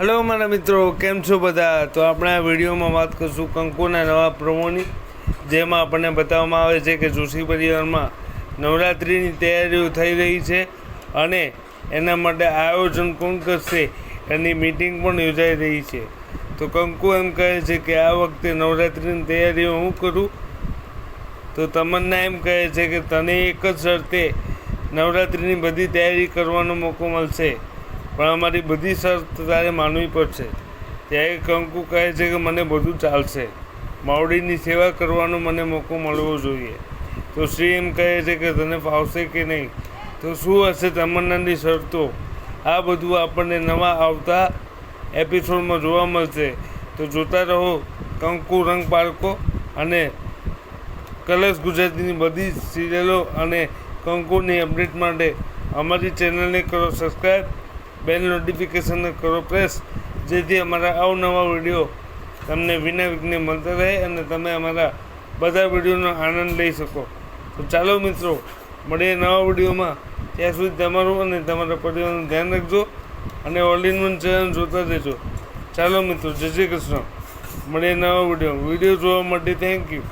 Hello મારા મિત્રો. કેમ છો બધા? તો આપણે આ વિડીયોમાં વાત કરશું કંકુના નવા પ્રમોની જેમાં આપણને બતાવવામાં આવે છે કે જોશી પરિવારમાં નવરાત્રિની તૈયારીઓ થઈ રહી છે અને એના માટે આયોજન કોણ કરશે એની મિટિંગ પણ યોજાઈ રહી છે. તો કંકુ એમ કહે છે કે આ વખતે નવરાત્રિની તૈયારીઓ હું કરું? તો તમન્ના એમ કહે છે કે તને એક જ શરતે નવરાત્રિની બધી તૈયારી કરવાનો મોકો મળશે. પણ અમારી બધી શરત તારે માનવી પડશે. ત્યારે કંકુ કહે છે કે મને બધું ચાલશે. માવડીની સેવા કરવાનો મને મોકો મળવો જોઈએ. તો શ્રી એમ કહે છે કે તને ફાવશે કે નહીં? તો શું હશે તમન્નાની શરતો? આ બધું આપણને નવા આવતા એપિસોડમાં જોવા મળશે. તો જોતા રહો, કંકુ રંગ બાળકો અને કલર્સ ગુજરાતીની બધી સિરિયલો અને કંકુની અપડેટ માટે અમારી ચેનલને કરો સબસ્ક્રાઈબ બેલ નોટિફિકેશન કરો પ્રેસ જેથી અમારા અવનવા વીડિયો તમને વિના વિઘ્ને મળતા રહે અને તમે અમારા બધા વિડીયોનો આનંદ લઈ શકો. તો ચાલો મિત્રો, મળીએ નવા વિડીયોમાં. ત્યાં સુધી તમારું અને તમારા પરિવારનું ધ્યાન રાખજો અને ઓલ ઇન વન ચેનલ જોતા રહેજો. ચાલો મિત્રો, જય શ્રી કૃષ્ણ. મળીએ નવા વીડિયો વીડિયો જોવા માટે થેન્ક યુ